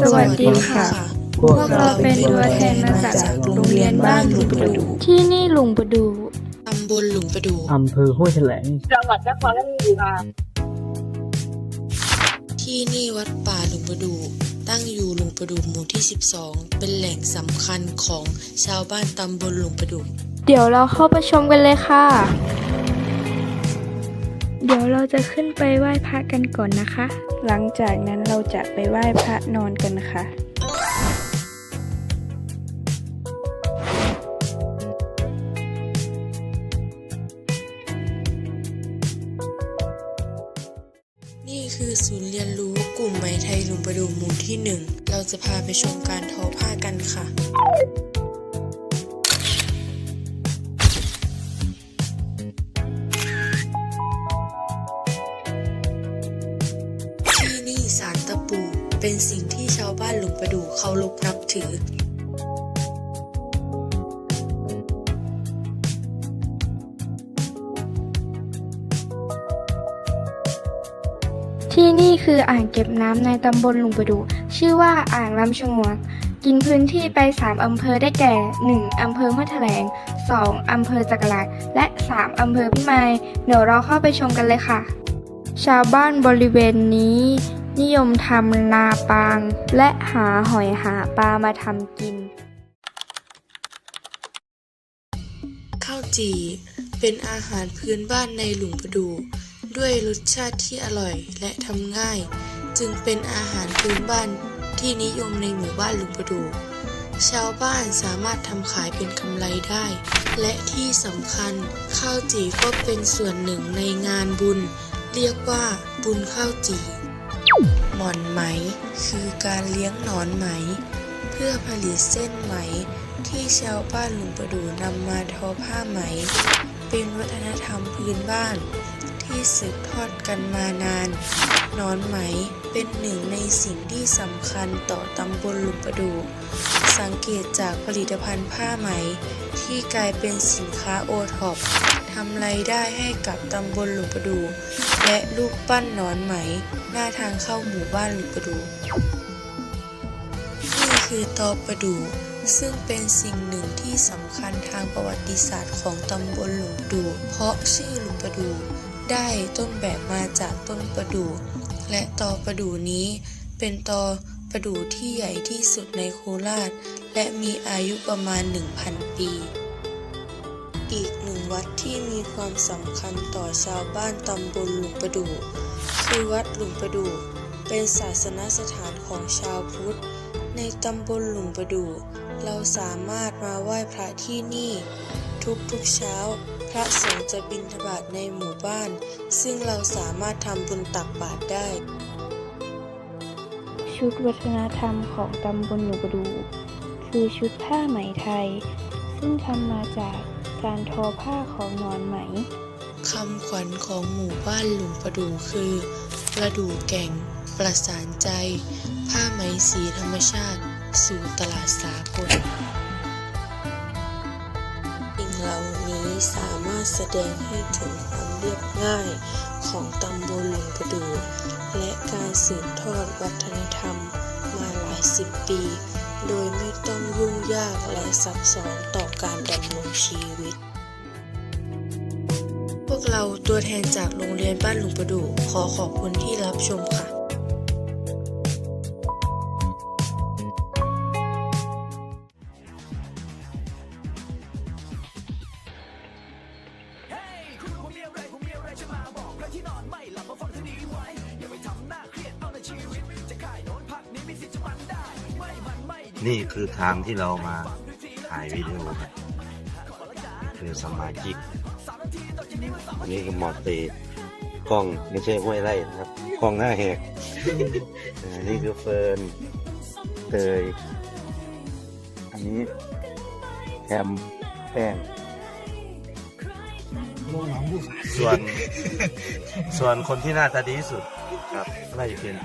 สวัสดีค่ะ พวกเราเป็นตัวแทนมาจากโรงเรียนบ้านหลุงประดู ที่นี่ลุงประดูตำบลหลุงประดูอำเภอห้วยแถลงจังหวัดนครราชสีมาที่นี่วัดป่าหลุงประดูตั้งอยู่หลุงประดูหมู่ที่ 12 เป็นแหล่งสำคัญของชาวบ้านตำบลหลุงประดู เดี๋ยวเราเข้าไปชมกันเลยค่ะเดี๋ยวเราจะขึ้นไปไหว้พระกันก่อนนะคะ หลังจากนั้นเราจะไปไหว้พระนอนกันค่ะนี่คือศูนย์เรียนรู้กลุ่มไหมไทยลุงประดูหมู่ที่หนึ่ง เราจะพาไปชมการทอผ้ากันค่ะ เป็นสิ่งที่ชาวบ้านหลุงประดูเคารพนับถือที่นี่คืออ่างเก็บน้ำในตำบลลุงประดู ชื่อว่าอ่างลำชงวงกินพื้นที่ไป 3 อำเภอได้แก่ 1. อำเภอห้วยแถลง 2. อำเภอจักราดและ 3. อำเภอพิมาย เดี๋ยวเราเข้าไปชมกันเลยค่ะ ชาวบ้านบริเวณนี้ นิยมทำนาปาง และหาหอยหาปลามาทำกิน ข้าวจี่เป็นอาหารพื้นบ้านในหลุงประดู ด้วยรสชาติที่อร่อยและทำง่าย จึงเป็นอาหารพื้นบ้านที่นิยมในหมู่บ้านหลุงประดู ชาวบ้านสามารถทำขายเป็นกำไรได้ และที่สำคัญข้าวจี่ก็เป็นส่วนหนึ่งในงานบุญ เรียกว่าบุญข้าวจี่ หมอนไหม คือการเลี้ยงหนอนไหม เพื่อผลิตเส้นไหม ที่ชาวบ้านหลุงประดูนำมาทอผ้าไหม เป็นวัฒนธรรมพื้นบ้าน ที่สืบทอดกันมานานนอนไหมเป็นหนึ่งในสิ่งที่สำคัญต่อตำบลหลุงประดู สังเกตจากผลิตภัณฑ์ผ้าไหม ที่กลายเป็นสินค้าโอท็อปทำรายได้ให้กับตำบลหลุงประดู และลูกปั้นนอนไหม หน้าทางเข้าหมู่บ้านหลุงประดู นี่คือตอประดู ซึ่งเป็นสิ่งหนึ่งที่สำคัญทางประวัติศาสตร์ของตำบลหลุงประดู เพราะชื่อหลุงประดู ได้ต้นแบบมาจากต้นประดู และตอประดูนี้เป็นตอประดูที่ใหญ่ที่สุดในโคราช และมีอายุประมาณ 1,000 ปี อีกหนึ่งวัดที่มีความสำคัญต่อชาวบ้านตำบลหลุงประดูคือวัดหลุงประดูเป็นศาสนสถานของชาวพุทธ ในตำบลหลุงประดูเราสามารถมาไหว้พระที่นี่ ทุกๆเช้า พระสงฆ์จะบิณฑบาตในหมู่บ้าน ซึ่งเราสามารถทำบุญตักบาตรได้ ชุดวัฒนธรรมของตำบลหนูประดูคือชุดผ้าไหมไทย ซึ่งทำมาจาก การทอผ้าของหนอนไหมคำขวัญของหมู่บ้านหลุงประดูคือ ประดูแก่ง ประสานใจ ผ้าไหมสีธรรมชาติ สู่ตลาดสากลสิ่งเหล่านี้สามารถแสดงให้ถึงความเรียบง่ายของตำบลหลุงประดูและการสืบทอดวัฒนธรรมมาหลายสิบปี โดยไม่ต้องยุ่งยากและซับซ้อนต่อการดำรงชีวิต พวกเราตัวแทนจากโรงเรียนบ้านหลุงประดูขอขอบคุณที่รับชมค่ะ นี่คือทางที่เรามาถ่ายวิดีโอกันคือสมาชิกอันนี้คือหมอเตะกล้องไม่ใช่ห้วยไร่นะครับกล้องหน้าแหกอันนี้คือเฟิร์นเตยอันนี้แคมแป้งส่วนส่วนคนที่หน้าตาดีที่สุดครับไล่เป็น